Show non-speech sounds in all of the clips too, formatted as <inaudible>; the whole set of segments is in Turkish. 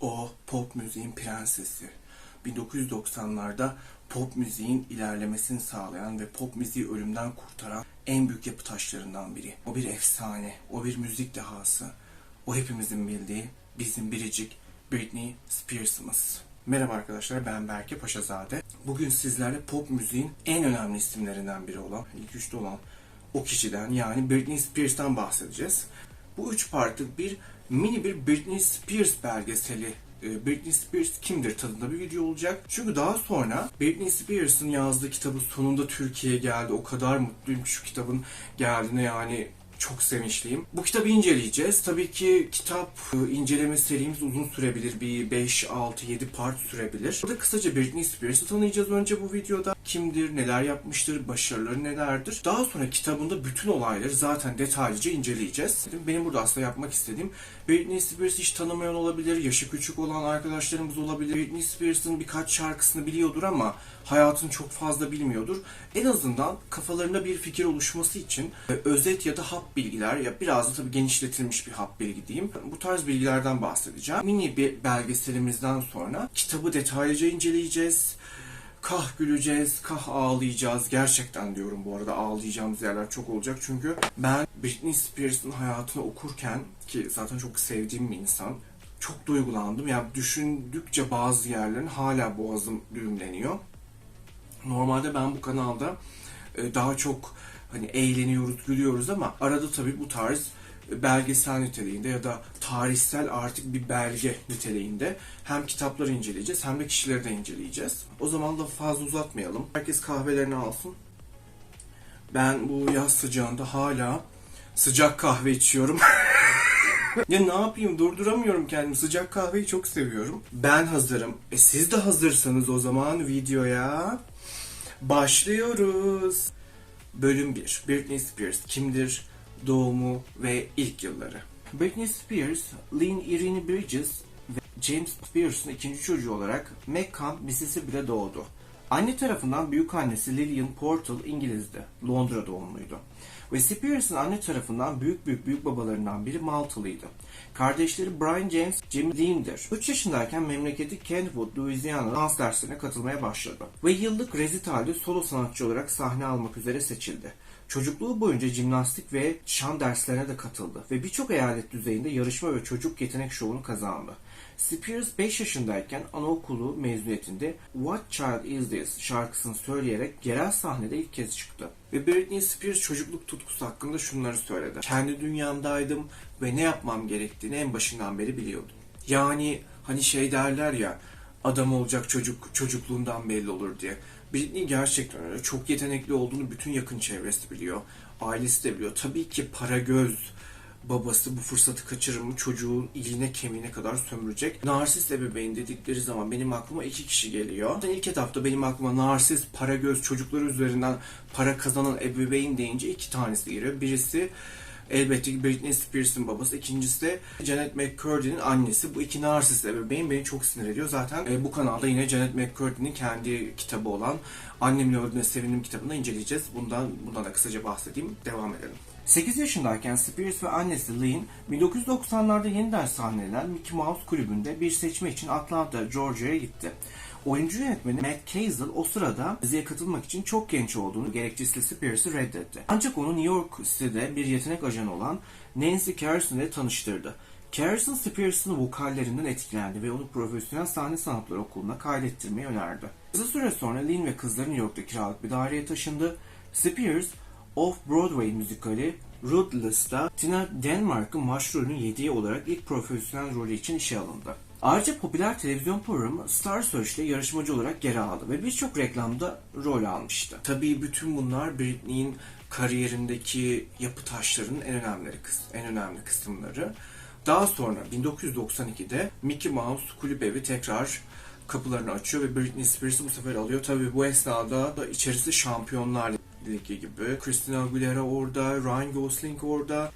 O pop müziğin prensesi. 1990'larda pop müziğin ilerlemesini sağlayan ve pop müziği ölümden kurtaran en büyük yapı taşlarından biri. O bir efsane, o bir müzik dehası. O hepimizin bildiği bizim biricik Britney Spears'ımız. Merhaba arkadaşlar ben Berke Paşazade. Bugün sizlerle pop müziğin en önemli isimlerinden biri olan, ilk üçte olan o kişiden yani Britney Spears'tan bahsedeceğiz. Bu üç partlık bir mini bir Britney Spears belgeseli e, Britney Spears kimdir tadında bir video olacak. Çünkü daha sonra Britney Spears'ın yazdığı kitabı sonunda Türkiye'ye geldi. O kadar mutluyum şu kitabın geldiğine yani çok sevinçliyim. Bu kitabı inceleyeceğiz. Tabii ki kitap e, inceleme serimiz uzun sürebilir. Bir 5, 6, 7 part sürebilir. Burada kısaca Britney Spears'ı tanıyacağız önce bu videoda. Kimdir, neler yapmıştır, başarıları nelerdir. Daha sonra kitabında bütün olayları zaten detaylıca inceleyeceğiz. Benim burada aslında yapmak istediğim Britney Spears hiç tanımayan olabilir, yaşı küçük olan arkadaşlarımız olabilir. Britney Spears'ın birkaç şarkısını biliyordur ama hayatını çok fazla bilmiyordur. En azından kafalarında bir fikir oluşması için e, özet ya da hap bilgiler ya biraz da tabii genişletilmiş bir hap bilgi diyeyim. Bu tarz bilgilerden bahsedeceğim. Mini bir belgeselimizden sonra kitabı detaylıca inceleyeceğiz. Kah güleceğiz, kah ağlayacağız. Gerçekten diyorum bu arada ağlayacağımız yerler çok olacak. Çünkü ben Britney Spears'ın hayatını okurken ki zaten çok sevdiğim bir insan çok duygulandım. Yani düşündükçe bazı yerlerin hala boğazım düğümleniyor. Normalde ben bu kanalda e, daha çok hani eğleniyoruz, gülüyoruz ama arada tabii bu tarz belgesel niteliğinde ya da tarihsel artık bir belge niteliğinde hem kitapları inceleyeceğiz hem de kişileri de inceleyeceğiz. O zaman da fazla uzatmayalım. Herkes kahvelerini alsın. Ben bu yaz sıcağında hala sıcak kahve içiyorum. <laughs> ya ne yapayım durduramıyorum kendimi. Sıcak kahveyi çok seviyorum. Ben hazırım. E siz de hazırsanız o zaman videoya başlıyoruz. Bölüm 1. Britney Spears kimdir? Doğumu ve ilk yılları. Britney Spears, Lynn Irene Bridges ve James Spears'ın ikinci çocuğu olarak Macon, Mississippi'de doğdu. Anne tarafından büyük annesi Lillian Portal İngilizdi. Londra doğumluydu. Ve Spears'ın anne tarafından büyük büyük büyük babalarından biri Maltalıydı. Kardeşleri Brian James, Jim Dean'dir. 3 yaşındayken memleketi Kentwood, Louisiana'da dans derslerine katılmaya başladı. Ve yıllık rezitalde solo sanatçı olarak sahne almak üzere seçildi. Çocukluğu boyunca jimnastik ve şan derslerine de katıldı ve birçok eyalet düzeyinde yarışma ve çocuk yetenek şovunu kazandı. Spears 5 yaşındayken anaokulu mezuniyetinde What Child Is This şarkısını söyleyerek yerel sahnede ilk kez çıktı. Ve Britney Spears çocukluk tutkusu hakkında şunları söyledi. Kendi dünyamdaydım ve ne yapmam gerektiğini en başından beri biliyordum. Yani hani şey derler ya adam olacak çocuk çocukluğundan belli olur diye. Britney gerçekten öyle. Çok yetenekli olduğunu bütün yakın çevresi biliyor. Ailesi de biliyor. Tabii ki para göz babası bu fırsatı kaçırır mı çocuğun iline kemiğine kadar sömürecek. Narsist ebeveyn dedikleri zaman benim aklıma iki kişi geliyor. Zaten ilk etapta benim aklıma narsist, para göz, çocukları üzerinden para kazanan ebeveyn deyince iki tanesi geliyor. Birisi elbette ki Britney Spears'ın babası. İkincisi de Janet McCurdy'nin annesi. Bu iki narsist ebeveyn beni çok sinir ediyor. Zaten e, bu kanalda yine Janet McCurdy'nin kendi kitabı olan Annemle Öldüğüne Sevindim kitabını inceleyeceğiz. Bundan, bundan da kısaca bahsedeyim. Devam edelim. 8 yaşındayken Spears ve annesi Lynn 1990'larda yeniden sahnelenen Mickey Mouse kulübünde bir seçme için Atlanta, Georgia'ya gitti. Oyuncu yönetmeni Matt Cazel o sırada diziye katılmak için çok genç olduğunu gerekçesiyle Spears'ı reddetti. Ancak onu New York City'de bir yetenek ajanı olan Nancy Carson ile tanıştırdı. Carson Spears'ın vokallerinden etkilendi ve onu profesyonel sahne sanatları okuluna kaydettirmeyi önerdi. Kısa süre sonra Lynn ve kızları New York'ta kiralık bir daireye taşındı. Spears, Off-Broadway müzikali Ruthless'ta Tina Denmark'ın başrolünü yediği olarak ilk profesyonel rolü için işe alındı. Ayrıca popüler televizyon programı Star Search'te yarışmacı olarak geri aldı ve birçok reklamda rol almıştı. Tabii bütün bunlar Britney'in kariyerindeki yapı taşlarının en önemli, en önemli kısımları. Daha sonra 1992'de Mickey Mouse kulüp evi tekrar kapılarını açıyor ve Britney Spears'ı bu sefer alıyor. Tabii bu esnada da içerisi şampiyonlar ligi gibi. Christina Aguilera orada, Ryan Gosling orada,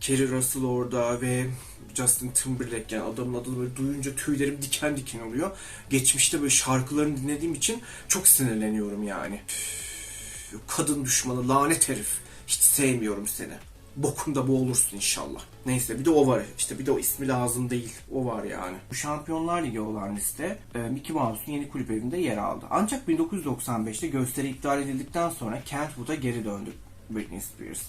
Kerry Russell orada ve Justin Timberlake yani adamın adını böyle duyunca tüylerim diken diken oluyor. Geçmişte böyle şarkılarını dinlediğim için çok sinirleniyorum yani. Üf, kadın düşmanı, lanet herif. Hiç sevmiyorum seni. Bokunda boğulursun inşallah. Neyse bir de o var. İşte bir de o ismi lazım değil. O var yani. Bu Şampiyonlar Ligi olan liste e, Mickey Mouse'un yeni kulüp evinde yer aldı. Ancak 1995'te gösteri iptal edildikten sonra Kentwood'a geri döndü Britney Spears.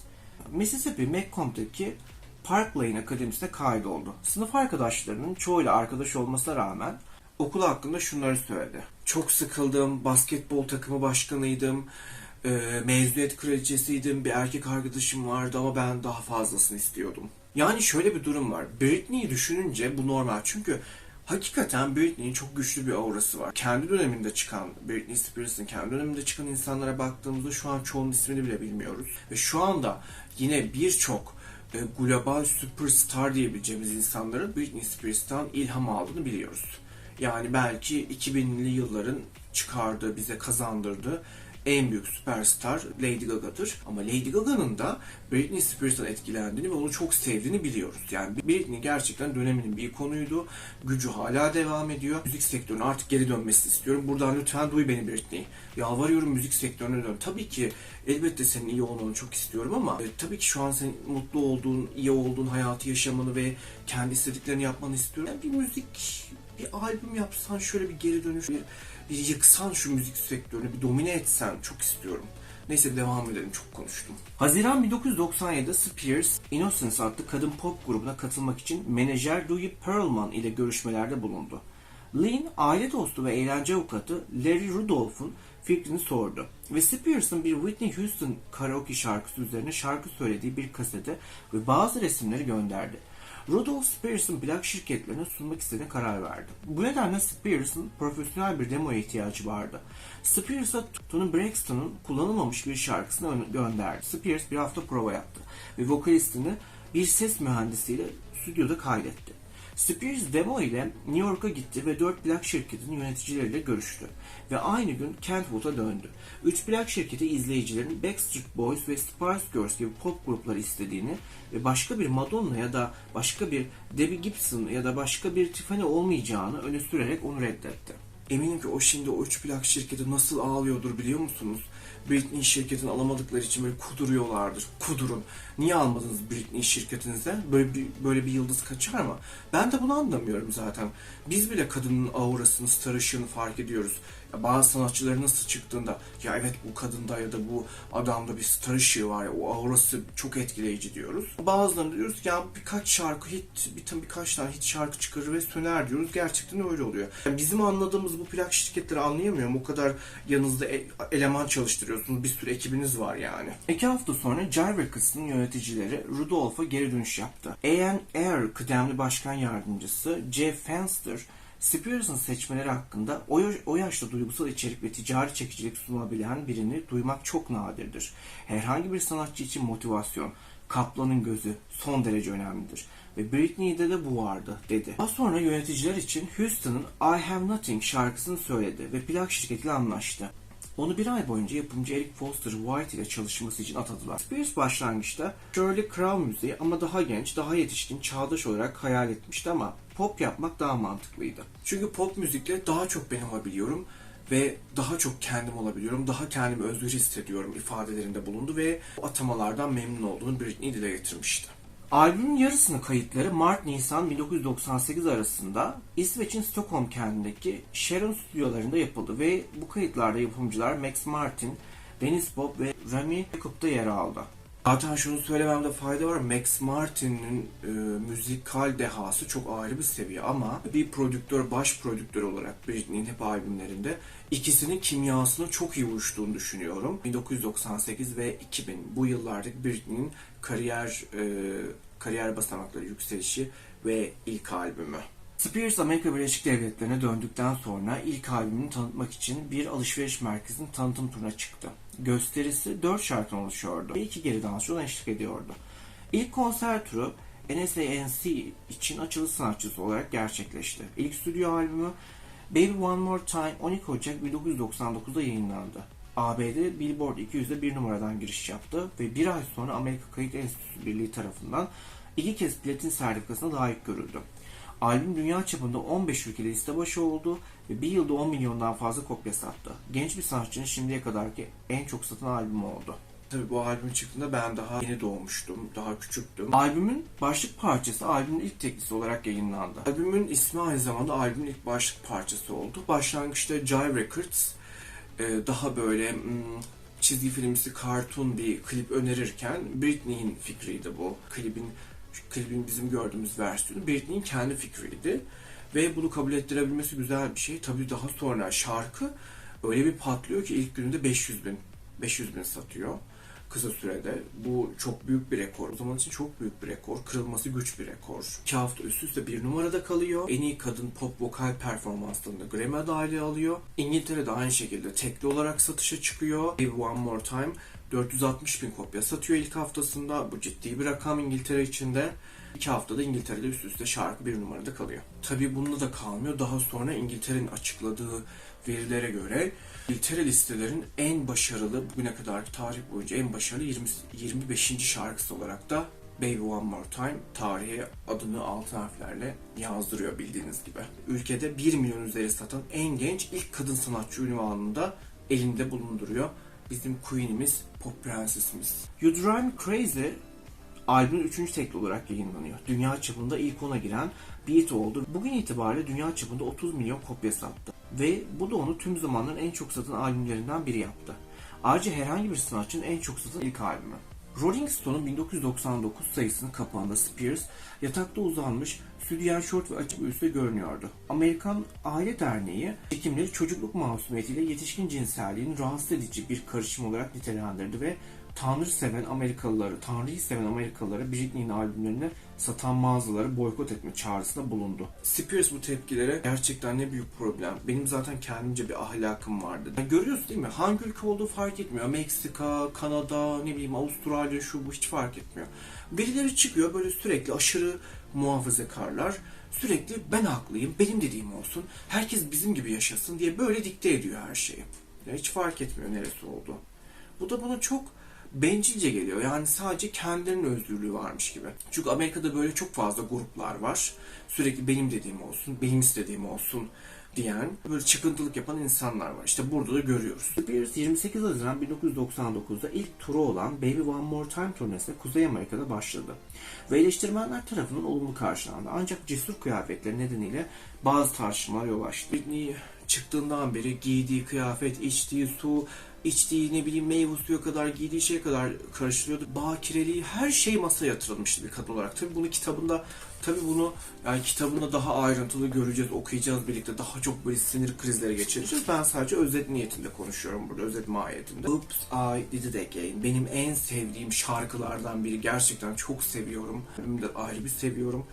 Mississippi McComb'daki Park Lane Akademisi'ne kaydoldu. Sınıf arkadaşlarının çoğuyla arkadaş olmasına rağmen okul hakkında şunları söyledi. Çok sıkıldım, basketbol takımı başkanıydım, e, mezuniyet kraliçesiydim, bir erkek arkadaşım vardı ama ben daha fazlasını istiyordum. Yani şöyle bir durum var. Britney'i düşününce bu normal. Çünkü hakikaten Britney'in çok güçlü bir aurası var. Kendi döneminde çıkan Britney Spears'ın kendi döneminde çıkan insanlara baktığımızda şu an çoğunun ismini bile bilmiyoruz. Ve şu anda yine birçok e, global süperstar diyebileceğimiz insanların Britney Spears'tan ilham aldığını biliyoruz. Yani belki 2000'li yılların çıkardığı, bize kazandırdığı en büyük süperstar Lady Gaga'dır. Ama Lady Gaga'nın da Britney Spears'tan etkilendiğini ve onu çok sevdiğini biliyoruz. Yani Britney gerçekten döneminin bir ikonuydu. Gücü hala devam ediyor. Müzik sektörüne artık geri dönmesini istiyorum. Buradan lütfen duy beni Britney. Yalvarıyorum müzik sektörüne dön. Tabii ki elbette senin iyi olmanı çok istiyorum ama e, tabii ki şu an senin mutlu olduğun, iyi olduğun hayatı yaşamanı ve kendi istediklerini yapmanı istiyorum. Yani bir müzik bir albüm yapsan şöyle bir geri dönüş, bir, bir yıksan şu müzik sektörünü, bir domine etsen çok istiyorum. Neyse devam edelim çok konuştum. Haziran 1997'de Spears, Innocence adlı kadın pop grubuna katılmak için menajer Louis Pearlman ile görüşmelerde bulundu. Lynn, aile dostu ve eğlence avukatı Larry Rudolph'un fikrini sordu ve Spears'ın bir Whitney Houston karaoke şarkısı üzerine şarkı söylediği bir kasete ve bazı resimleri gönderdi. Rudolph Spears'ın plak şirketlerine sunmak istediğine karar verdi. Bu nedenle Spears'ın profesyonel bir demoya ihtiyacı vardı. Spears'a Tony Braxton'ın kullanılmamış bir şarkısını ön- gönderdi. Spears bir hafta prova yaptı ve vokalistini bir ses mühendisiyle stüdyoda kaydetti. Spears demo ile New York'a gitti ve 4 plak şirketinin yöneticileriyle görüştü. Ve aynı gün Kentwood'a döndü. 3 plak şirketi izleyicilerin Backstreet Boys ve Spice Girls gibi pop grupları istediğini ve başka bir Madonna ya da başka bir Debbie Gibson ya da başka bir Tiffany olmayacağını öne sürerek onu reddetti. Eminim ki o şimdi o 3 plak şirketi nasıl ağlıyordur biliyor musunuz? Britney şirketini alamadıkları için böyle kuduruyorlardır. Kudurun. Niye almadınız Britney şirketinize? Böyle bir, böyle bir yıldız kaçar mı? Ben de bunu anlamıyorum zaten. Biz bile kadının aurasını, star ışığını fark ediyoruz. Bazı sanatçıların nasıl çıktığında ya evet bu kadında ya da bu adamda bir star ışığı var ya o aurası çok etkileyici diyoruz. Bazılarında diyoruz ki ya birkaç şarkı hit, bir birkaç tane hit şarkı çıkarır ve söner diyoruz. Gerçekten öyle oluyor. Yani bizim anladığımız bu plak şirketleri anlayamıyorum. O kadar yanınızda e- eleman çalıştırıyorsunuz. Bir sürü ekibiniz var yani. İki hafta sonra Jar Records'ın yöneticileri Rudolph'a geri dönüş yaptı. A&R kıdemli başkan yardımcısı Jeff Fenster Spears'ın seçmeleri hakkında o, o yaşta duygusal içerik ve ticari çekicilik sunabilen birini duymak çok nadirdir. Herhangi bir sanatçı için motivasyon, kaplanın gözü son derece önemlidir. Ve Britney'de de bu vardı dedi. Daha sonra yöneticiler için Houston'ın I Have Nothing şarkısını söyledi ve plak şirketiyle anlaştı. Onu bir ay boyunca yapımcı Eric Foster White ile çalışması için atadılar. Spears başlangıçta Shirley Crow müziği ama daha genç, daha yetişkin, çağdaş olarak hayal etmişti ama pop yapmak daha mantıklıydı. Çünkü pop müzikle daha çok ben olabiliyorum ve daha çok kendim olabiliyorum, daha kendimi özgür hissediyorum ifadelerinde bulundu ve atamalardan memnun olduğunu Britney dile getirmişti. Albümün yarısını kayıtları Mart-Nisan 1998 arasında İsveç'in Stockholm kentindeki Sharon stüdyolarında yapıldı ve bu kayıtlarda yapımcılar Max Martin, Dennis Bob ve Rami Jacob'da yer aldı. Zaten şunu söylememde fayda var. Max Martin'in e, müzikal dehası çok ayrı bir seviye ama bir prodüktör, baş prodüktör olarak Britney'in hep albümlerinde ikisinin kimyasının çok iyi uyuştuğunu düşünüyorum. 1998 ve 2000 bu yıllardaki Britney'in kariyer e, kariyer basamakları yükselişi ve ilk albümü. Spears Amerika Birleşik Devletleri'ne döndükten sonra ilk albümünü tanıtmak için bir alışveriş merkezinin tanıtım turuna çıktı. Gösterisi 4 şarkıdan oluşuyordu ve iki geri dansçı ona eşlik ediyordu. İlk konser turu NSANC için açılış sanatçısı olarak gerçekleşti. İlk stüdyo albümü Baby One More Time 12 Ocak 1999'da yayınlandı. ABD Billboard 200'de bir numaradan giriş yaptı ve bir ay sonra Amerika Kayıt Enstitüsü Birliği tarafından iki kez platin sertifikasına layık görüldü. Albüm dünya çapında 15 ülkede liste başı oldu ve bir yılda 10 milyondan fazla kopya sattı. Genç bir sanatçının şimdiye kadarki en çok satan albümü oldu. Tabii bu albüm çıktığında ben daha yeni doğmuştum, daha küçüktüm. Albümün başlık parçası albümün ilk teklisi olarak yayınlandı. Albümün ismi aynı zamanda albümün ilk başlık parçası oldu. Başlangıçta Jive Records e, daha böyle hmm, çizgi filmsi cartoon bir klip önerirken Britney'in fikriydi bu. Klibin klibin bizim gördüğümüz versiyonu Britney'in kendi fikriydi. Ve bunu kabul ettirebilmesi güzel bir şey. Tabii daha sonra şarkı öyle bir patlıyor ki ilk gününde 500 bin 500 bin satıyor kısa sürede. Bu çok büyük bir rekor. O zaman için çok büyük bir rekor. Kırılması güç bir rekor. İki hafta üst üste bir numarada kalıyor. En iyi kadın pop vokal performanslarında Grammy adaylığı alıyor. İngiltere'de aynı şekilde tekli olarak satışa çıkıyor. Baby One More Time 460 bin kopya satıyor ilk haftasında. Bu ciddi bir rakam İngiltere içinde. İki haftada İngiltere'de üst üste şarkı bir numarada kalıyor. Tabii bununla da kalmıyor. Daha sonra İngiltere'nin açıkladığı verilere göre İngiltere listelerin en başarılı bugüne kadar tarih boyunca en başarılı 20, 25. şarkısı olarak da Baby One More Time tarihe adını altın harflerle yazdırıyor bildiğiniz gibi. Ülkede 1 milyon üzeri satan en genç ilk kadın sanatçı ünvanını da elinde bulunduruyor. Bizim Queen'imiz, Pop Prensesimiz. You Drive Crazy albümün 3. tekli olarak yayınlanıyor. Dünya çapında ilk ona giren beat oldu. Bugün itibariyle dünya çapında 30 milyon kopya sattı. Ve bu da onu tüm zamanların en çok satan albümlerinden biri yaptı. Ayrıca herhangi bir sanatçının en çok satan ilk albümü. Rolling Stone'un 1999 sayısının kapağında Spears yatakta uzanmış, sütyen şort ve açık bir üstte görünüyordu. Amerikan Aile Derneği çekimleri çocukluk masumiyetiyle yetişkin cinselliğin rahatsız edici bir karışım olarak nitelendirdi ve Tanrı seven Amerikalıları, Tanrı'yı seven Amerikalılara Britney'in albümlerini satan mağazaları boykot etme çağrısında bulundu. Spears bu tepkilere gerçekten ne büyük problem. Benim zaten kendimce bir ahlakım vardı. Yani görüyorsun değil mi? Hangi ülke olduğu fark etmiyor. Meksika, Kanada, ne bileyim Avustralya şu bu hiç fark etmiyor. Birileri çıkıyor böyle sürekli aşırı muhafazakarlar. Sürekli ben haklıyım, benim dediğim olsun, herkes bizim gibi yaşasın diye böyle dikte ediyor her şeyi. Yani hiç fark etmiyor neresi oldu. Bu da bana çok bencilce geliyor. Yani sadece kendilerinin özgürlüğü varmış gibi. Çünkü Amerika'da böyle çok fazla gruplar var. Sürekli benim dediğim olsun, benim istediğim olsun diyen, böyle çıkıntılık yapan insanlar var. İşte burada da görüyoruz. Spears 28 Haziran 1999'da ilk turu olan Baby One More Time turnesine Kuzey Amerika'da başladı. Ve eleştirmenler tarafından olumlu karşılandı. Ancak cesur kıyafetleri nedeniyle bazı tartışmalar yol açtı. Britney çıktığından beri giydiği kıyafet, içtiği su, içtiği ne bileyim meyve suyu kadar giydiği şeye kadar karıştırıyordu. Bakireliği her şey masaya yatırılmıştı bir kadın olarak. Tabii bunu kitabında tabii bunu yani kitabında daha ayrıntılı göreceğiz, okuyacağız birlikte. Daha çok böyle sinir krizleri geçireceğiz. Ben sadece özet niyetinde konuşuyorum burada, özet mahiyetinde. Oops, I Did It Again. Benim en sevdiğim şarkılardan biri. Gerçekten çok seviyorum. Benim de ayrı bir seviyorum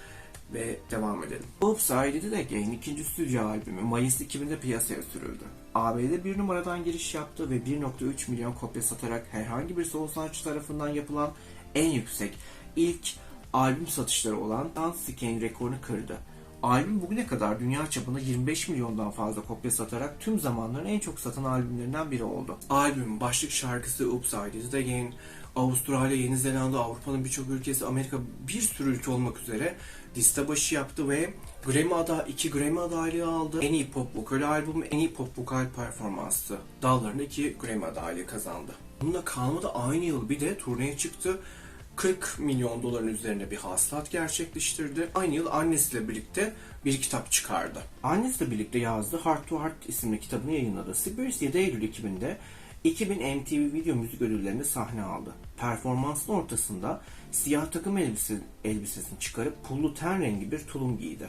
ve devam edelim. Oops I Did It Again ikinci stüdyo albümü Mayıs 2000'de piyasaya sürüldü. AB'de bir numaradan giriş yaptı ve 1.3 milyon kopya satarak herhangi bir sol sanatçı tarafından yapılan en yüksek ilk albüm satışları olan Danzig'in rekorunu kırdı. Albüm bugüne kadar dünya çapında 25 milyondan fazla kopya satarak tüm zamanların en çok satan albümlerinden biri oldu. Albümün başlık şarkısı Oops I Did It Again, Avustralya, Yeni Zelanda, Avrupa'nın birçok ülkesi, Amerika bir sürü ülke olmak üzere liste başı yaptı ve Grammy ada iki Grammy adaylığı aldı. En iyi pop vokal albümü, en iyi pop vokal performansı dallarında iki Grammy adaylığı kazandı. Bununla kalmadı aynı yıl bir de turneye çıktı. 40 milyon doların üzerinde bir hasılat gerçekleştirdi. Aynı yıl annesiyle birlikte bir kitap çıkardı. Annesiyle birlikte yazdığı Heart to Heart isimli kitabını yayınladı. Spears 7 Eylül 2000'de 2000 MTV Video Müzik Ödülleri'nde sahne aldı. Performansın ortasında siyah takım elbise, elbisesini çıkarıp pullu ten rengi bir tulum giydi.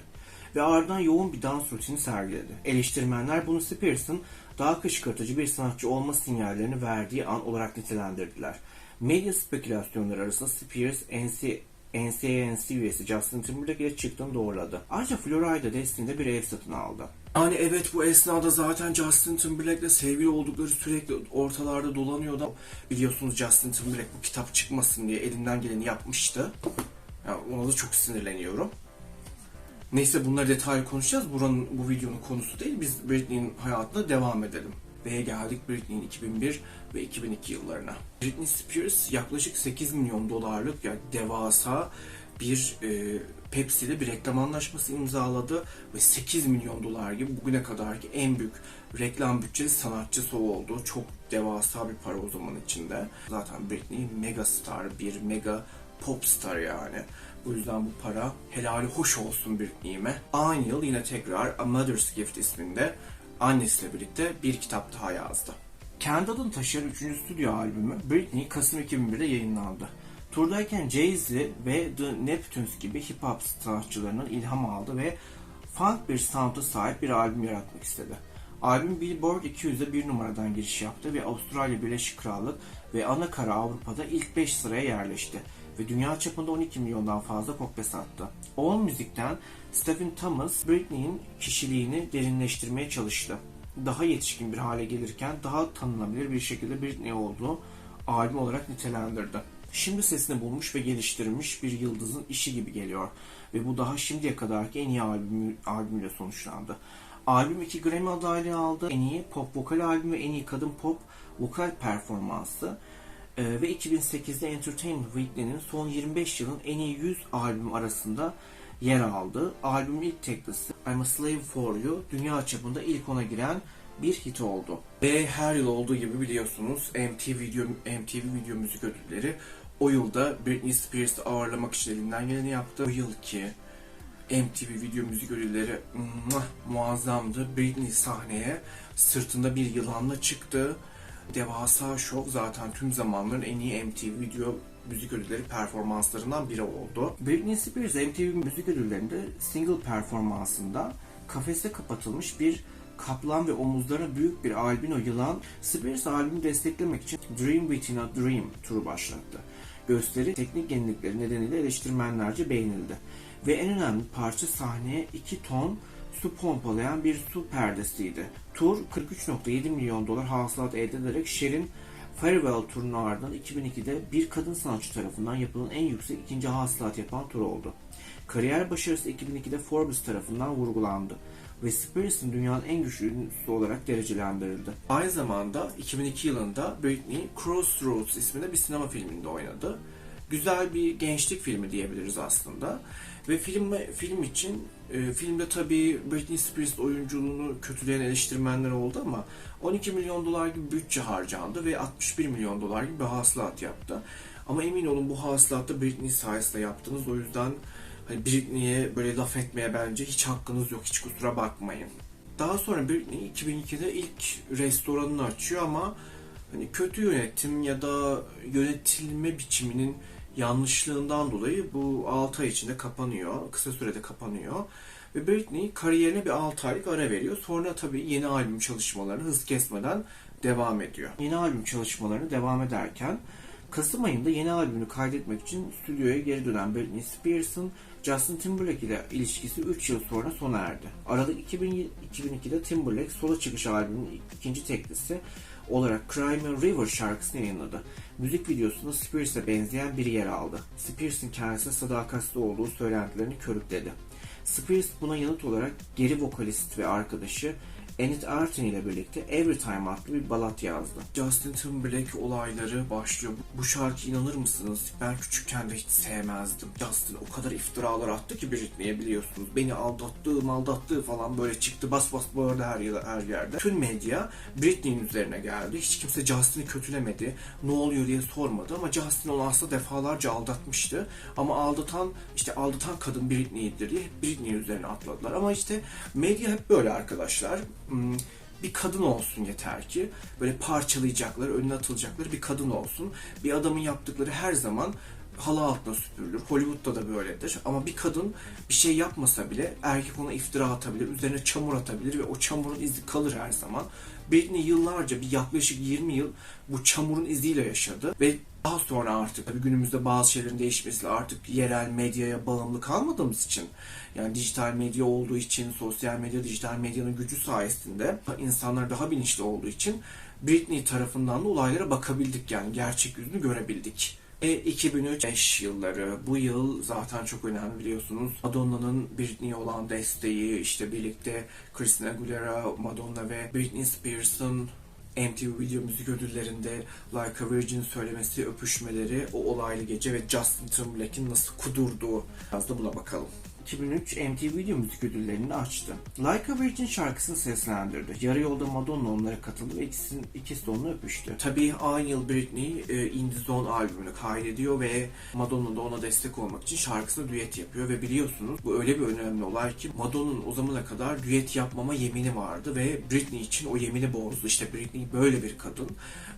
Ve ardından yoğun bir dans rutini sergiledi. Eleştirmenler bunu Spears'ın daha kışkırtıcı bir sanatçı olma sinyallerini verdiği an olarak nitelendirdiler. Medya spekülasyonları arasında Spears, NC, NCANC üyesi Justin Timberlake ile çıktığını doğruladı. Ayrıca Florida Destiny'de bir ev satın aldı. Hani evet bu esnada zaten Justin Timberlake'le sevgili oldukları sürekli ortalarda dolanıyordu. Biliyorsunuz Justin Timberlake bu kitap çıkmasın diye elinden geleni yapmıştı. Yani ona da çok sinirleniyorum. Neyse bunları detaylı konuşacağız. Buranın bu videonun konusu değil. Biz Britney'in hayatına devam edelim. Ve geldik Britney'in 2001 ve 2002 yıllarına. Britney Spears yaklaşık 8 milyon dolarlık yani devasa bir e, Pepsi ile bir reklam anlaşması imzaladı ve 8 milyon dolar gibi bugüne kadarki en büyük reklam bütçeli sanatçısı oldu. Çok devasa bir para o zaman içinde. Zaten Britney mega star, bir mega pop star yani. Bu yüzden bu para helali hoş olsun Britney'ime. Aynı yıl yine tekrar A Mother's Gift isminde annesiyle birlikte bir kitap daha yazdı. Kendi adını taşıyan 3. stüdyo albümü Britney Kasım 2001'de yayınlandı. Turdayken Jay-Z ve The Neptunes gibi hip hop sanatçılarından ilham aldı ve funk bir sound'a sahip bir albüm yaratmak istedi. Albüm Billboard 200'de bir numaradan giriş yaptı ve Avustralya Birleşik Krallık ve ana kara Avrupa'da ilk 5 sıraya yerleşti ve dünya çapında 12 milyondan fazla kopya sattı. All Music'ten Stephen Thomas, Britney'in kişiliğini derinleştirmeye çalıştı. Daha yetişkin bir hale gelirken daha tanınabilir bir şekilde Britney olduğu albüm olarak nitelendirdi. Şimdi sesini bulmuş ve geliştirmiş bir yıldızın işi gibi geliyor. Ve bu daha şimdiye kadarki en iyi albümü, albümüyle sonuçlandı. Albüm iki Grammy adaylığı aldı. En iyi pop vokal albümü ve en iyi kadın pop vokal performansı. Ee, ve 2008'de Entertainment Weekly'nin son 25 yılın en iyi 100 albüm arasında yer aldı. Albümün ilk teklisi I'm a Slave For You dünya çapında ilk ona giren bir hit oldu. Ve her yıl olduğu gibi biliyorsunuz MTV Video, MTV Video Müzik Ödülleri o yılda Britney Spears'ı ağırlamak için elinden geleni yaptı. Bu yılki MTV Video Müzik Ödülleri muazzamdı. Britney sahneye sırtında bir yılanla çıktı. Devasa şov zaten tüm zamanların en iyi MTV Video Müzik Ödülleri performanslarından biri oldu. Britney Spears MTV Müzik Ödülleri'nde single performansında kafese kapatılmış bir kaplan ve omuzlarına büyük bir albino yılan Spears albümü desteklemek için Dream Within a Dream turu başlattı. Gösteri teknik yenilikleri nedeniyle eleştirmenlerce beğenildi. Ve en önemli parça sahneye 2 ton su pompalayan bir su perdesiydi. Tur 43.7 milyon dolar hasılat elde ederek Cher'in Farewell turunun ardından 2002'de bir kadın sanatçı tarafından yapılan en yüksek ikinci hasılat yapan tur oldu. Kariyer başarısı 2002'de Forbes tarafından vurgulandı ve Spears'ın dünyanın en güçlü ünlüsü olarak derecelendirildi. Aynı zamanda 2002 yılında Britney Crossroads isminde bir sinema filminde oynadı. Güzel bir gençlik filmi diyebiliriz aslında. Ve film film için e, filmde tabii Britney Spears oyunculuğunu kötüleyen eleştirmenler oldu ama 12 milyon dolar gibi bütçe harcandı ve 61 milyon dolar gibi bir hasılat yaptı. Ama emin olun bu hasılatta Britney sayesinde yaptınız. O yüzden hani Britney'e böyle laf etmeye bence hiç hakkınız yok. Hiç kusura bakmayın. Daha sonra Britney 2002'de ilk restoranını açıyor ama hani kötü yönetim ya da yönetilme biçiminin yanlışlığından dolayı bu 6 ay içinde kapanıyor. Kısa sürede kapanıyor. Ve Britney kariyerine bir 6 aylık ara veriyor. Sonra tabii yeni albüm çalışmalarını hız kesmeden devam ediyor. Yeni albüm çalışmalarını devam ederken Kasım ayında yeni albümünü kaydetmek için stüdyoya geri dönen Britney Spears'ın Justin Timberlake ile ilişkisi 3 yıl sonra sona erdi. Aralık 2000, 2002'de Timberlake sola çıkış albümünün ikinci teklisi olarak Cry Me a River şarkısını yayınladı. Müzik videosunda Spears'e benzeyen biri yer aldı. Spears'ın kendisine sadakatsiz olduğu söylentilerini körükledi. Spears buna yanıt olarak geri vokalist ve arkadaşı Enid Artin ile birlikte Every Time adlı bir balat yazdı. Justin Timberlake olayları başlıyor. Bu şarkı inanır mısınız? Ben küçükken de hiç sevmezdim. Justin o kadar iftiralar attı ki Britney'e biliyorsunuz. Beni aldattığı, aldattığı falan böyle çıktı. Bas bas bağırdı her, yer, her yerde. Tüm medya Britney'in üzerine geldi. Hiç kimse Justin'i kötülemedi. Ne oluyor diye sormadı ama Justin onu aslında defalarca aldatmıştı. Ama aldatan işte aldatan kadın Britney'dir diye Britney üzerine atladılar. Ama işte medya hep böyle arkadaşlar bir kadın olsun yeter ki böyle parçalayacakları, önüne atılacakları bir kadın olsun. Bir adamın yaptıkları her zaman halı altına süpürülür. Hollywood'da da böyledir. Ama bir kadın bir şey yapmasa bile erkek ona iftira atabilir, üzerine çamur atabilir ve o çamurun izi kalır her zaman. Britney yıllarca bir yaklaşık 20 yıl bu çamurun iziyle yaşadı ve daha sonra artık tabii günümüzde bazı şeylerin değişmesiyle artık yerel medyaya bağımlı kalmadığımız için yani dijital medya olduğu için sosyal medya dijital medyanın gücü sayesinde insanlar daha bilinçli olduğu için Britney tarafından da olaylara bakabildik yani gerçek yüzünü görebildik. E, 2003 yılları bu yıl zaten çok önemli biliyorsunuz. Madonna'nın Britney'e olan desteği işte birlikte Christina Aguilera, Madonna ve Britney Spears'ın MTV Video Müzik Ödülleri'nde Like a Virgin söylemesi, öpüşmeleri, o olaylı gece ve Justin Timberlake'in nasıl kudurduğu. Biraz da buna bakalım. 2003 MTV Video Müzik Ödülleri'ni açtı. Like a Virgin şarkısını seslendirdi. Yarı yolda Madonna onlara katıldı ve ikisinin, ikisi de onunla öpüştü. Tabii aynı yıl Britney e, In The Zone albümünü kaydediyor ve Madonna da ona destek olmak için şarkısına düet yapıyor ve biliyorsunuz bu öyle bir önemli olay ki Madonna'nın o zamana kadar düet yapmama yemini vardı ve Britney için o yemini bozdu. İşte Britney böyle bir kadın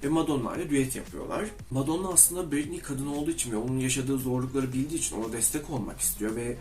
ve Madonna ile düet yapıyorlar. Madonna aslında Britney kadın olduğu için ve onun yaşadığı zorlukları bildiği için ona destek olmak istiyor ve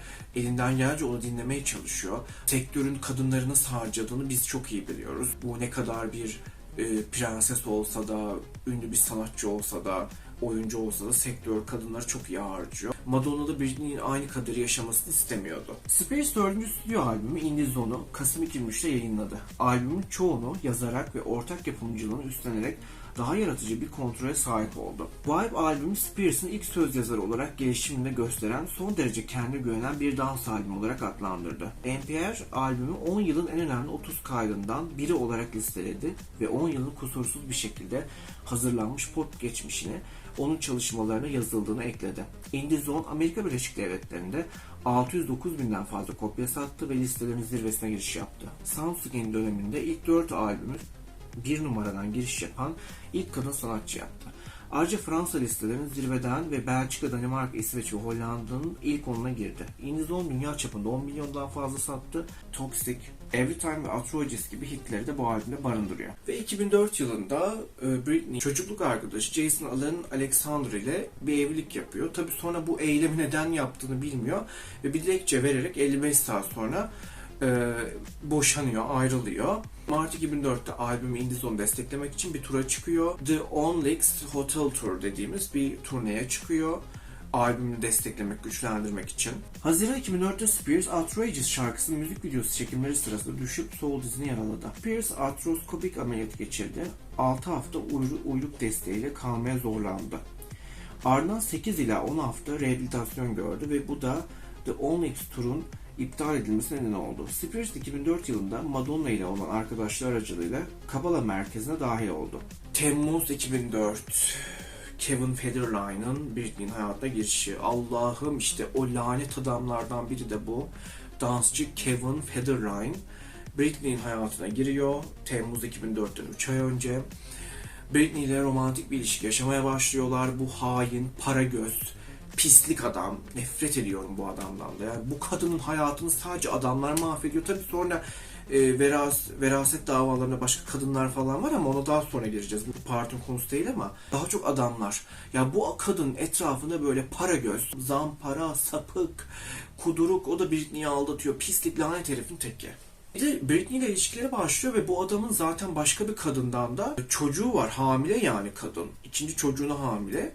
elinden geldiğince onu dinlemeye çalışıyor. Sektörün kadınları nasıl harcadığını biz çok iyi biliyoruz. Bu ne kadar bir e, prenses olsa da, ünlü bir sanatçı olsa da, oyuncu olsa da sektör kadınları çok iyi harcıyor. Madonna da Britney'in aynı kaderi yaşamasını istemiyordu. Spears 4. stüdyo albümü In The Zone'u Kasım 2003'te yayınladı. Albümün çoğunu yazarak ve ortak yapımcılığını üstlenerek daha yaratıcı bir kontrole sahip oldu. Vibe albümü Spears'ın ilk söz yazarı olarak gelişimini gösteren son derece kendine güvenen bir dans albümü olarak adlandırdı. NPR albümü 10 yılın en önemli 30 kaydından biri olarak listeledi ve 10 yılın kusursuz bir şekilde hazırlanmış pop geçmişini onun çalışmalarına yazıldığını ekledi. Indie Zone Amerika Birleşik Devletleri'nde 609 binden fazla kopya sattı ve listelerin zirvesine giriş yaptı. Soundscan döneminde ilk 4 albümü bir numaradan giriş yapan ilk kadın sanatçı yaptı. Ayrıca Fransa listelerinin zirveden ve Belçika, Danimarka, İsveç ve Hollanda'nın ilk onuna girdi. Indie Zone dünya çapında 10 milyondan fazla sattı. Toxic, Every Time ve Outrageous gibi hitleri de bu albümde barındırıyor. Ve 2004 yılında e, Britney çocukluk arkadaşı Jason Allen Alexander ile bir evlilik yapıyor. Tabi sonra bu eylemi neden yaptığını bilmiyor ve bir dilekçe vererek 55 saat sonra e, boşanıyor, ayrılıyor. Mart 2004'te albümü Indie Zone desteklemek için bir tura çıkıyor. The Onlix Hotel Tour dediğimiz bir turneye çıkıyor. Albümünü desteklemek, güçlendirmek için. Haziran 2004'te Spears Outrageous şarkısının müzik videosu çekimleri sırasında düşüp sol dizini yaraladı. Spears artroskopik ameliyat geçirdi. 6 hafta uyru, uyluk desteğiyle kalmaya zorlandı. Ardından 8 ila 10 hafta rehabilitasyon gördü ve bu da The Onyx Tour'un iptal edilmesine neden oldu. Spears 2004 yılında Madonna ile olan arkadaşlar aracılığıyla Kabala merkezine dahil oldu. Temmuz 2004 Kevin Federline'ın Britney'in hayatına girişi. Allah'ım işte o lanet adamlardan biri de bu. Dansçı Kevin Federline Britney'in hayatına giriyor. Temmuz 2004'ten 3 ay önce. Britney ile romantik bir ilişki yaşamaya başlıyorlar. Bu hain, para göz, pislik adam. Nefret ediyorum bu adamdan da. Yani bu kadının hayatını sadece adamlar mahvediyor. Tabii sonra e, veras, veraset davalarında başka kadınlar falan var ama ona daha sonra gireceğiz. Bu partın konusu değil ama daha çok adamlar. Ya bu kadın etrafında böyle para göz, zampara, sapık, kuduruk o da Britney'i aldatıyor. Pislik lanet herifin teki. Bir de Britney ile ilişkileri başlıyor ve bu adamın zaten başka bir kadından da çocuğu var. Hamile yani kadın. İkinci çocuğuna hamile.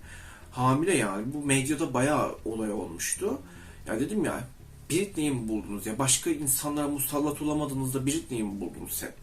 Hamile yani. Bu medyada bayağı olay olmuştu. Ya dedim ya Britney'i mi buldunuz ya? Başka insanlara musallat olamadığınızda Britney'i mi buldunuz hep?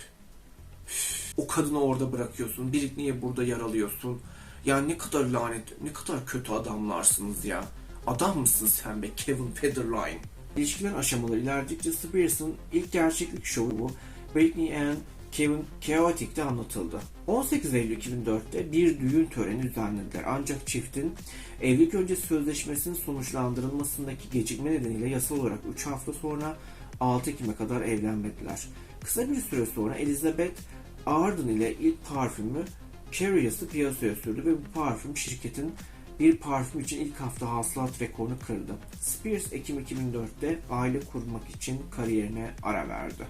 O kadını orada bırakıyorsun. Britney'i burada yaralıyorsun. Ya ne kadar lanet, ne kadar kötü adamlarsınız ya. Adam mısın sen be Kevin Federline? İlişkiler aşamaları ilerledikçe Spears'ın ilk gerçeklik şovu bu. Britney and Kevin Chaotic'te anlatıldı. 18 Eylül 2004'te bir düğün töreni düzenlediler. Ancak çiftin evlilik öncesi sözleşmesinin sonuçlandırılmasındaki gecikme nedeniyle yasal olarak 3 hafta sonra 6 Ekim'e kadar evlenmediler. Kısa bir süre sonra Elizabeth Arden ile ilk parfümü Curious'ı piyasaya sürdü ve bu parfüm şirketin bir parfüm için ilk hafta hasılat rekorunu kırdı. Spears Ekim 2004'te aile kurmak için kariyerine ara verdi.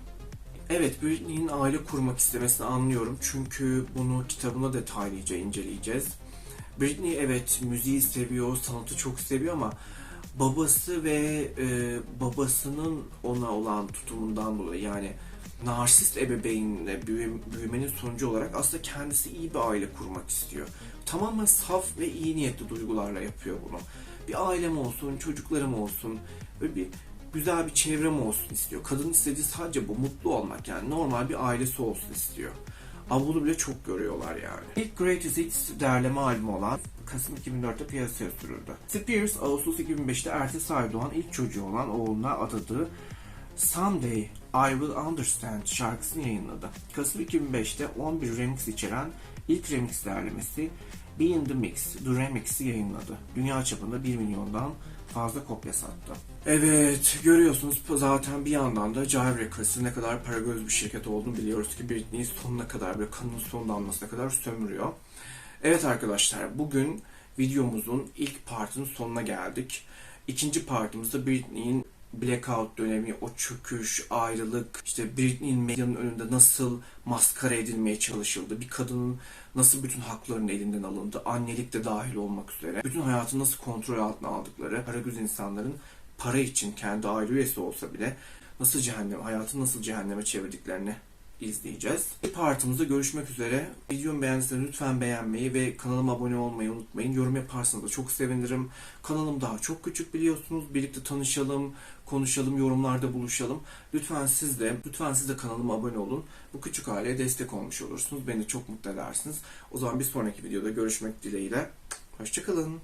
Evet, Britney'in aile kurmak istemesini anlıyorum çünkü bunu kitabında detaylıca inceleyeceğiz. Britney evet müziği seviyor, sanatı çok seviyor ama babası ve e, babasının ona olan tutumundan dolayı yani narsist ebeveynle büyümenin sonucu olarak aslında kendisi iyi bir aile kurmak istiyor. Tamamen saf ve iyi niyetli duygularla yapıyor bunu. Bir ailem olsun, çocuklarım olsun, böyle bir güzel bir çevrem olsun istiyor. Kadın istediği sadece bu, mutlu olmak yani normal bir ailesi olsun istiyor. Ama bunu bile çok görüyorlar yani. İlk Greatest Hits derleme albümü olan Kasım 2004'te piyasaya sürüldü. Spears, Ağustos 2005'te ertesi ay doğan ilk çocuğu olan oğluna adadığı Someday I Will Understand şarkısını yayınladı. Kasım 2005'te 11 remix içeren ilk remix derlemesi Be In The Mix, The Remix'i yayınladı. Dünya çapında 1 milyondan fazla kopya sattı. Evet, görüyorsunuz zaten bir yandan da Jive Records'ın ne kadar para göz bir şirket olduğunu biliyoruz ki Britney'i sonuna kadar, böyle kanın son damlasına kadar sömürüyor. Evet arkadaşlar, bugün videomuzun ilk partının sonuna geldik. İkinci partımızda Britney'in blackout dönemi, o çöküş, ayrılık, işte Britney'in medyanın önünde nasıl maskara edilmeye çalışıldı, bir kadının nasıl bütün haklarının elinden alındı, annelik de dahil olmak üzere, bütün hayatını nasıl kontrol altına aldıkları, paragöz insanların para için kendi aile üyesi olsa bile nasıl cehennem, hayatı nasıl cehenneme çevirdiklerini izleyeceğiz. Bir partimizde görüşmek üzere. Videomu beğendiyseniz lütfen beğenmeyi ve kanalıma abone olmayı unutmayın. Yorum yaparsanız da çok sevinirim. Kanalım daha çok küçük biliyorsunuz. Birlikte tanışalım, konuşalım, yorumlarda buluşalım. Lütfen siz de, lütfen siz de kanalıma abone olun. Bu küçük aileye destek olmuş olursunuz. Beni çok mutlu edersiniz. O zaman bir sonraki videoda görüşmek dileğiyle. Hoşçakalın.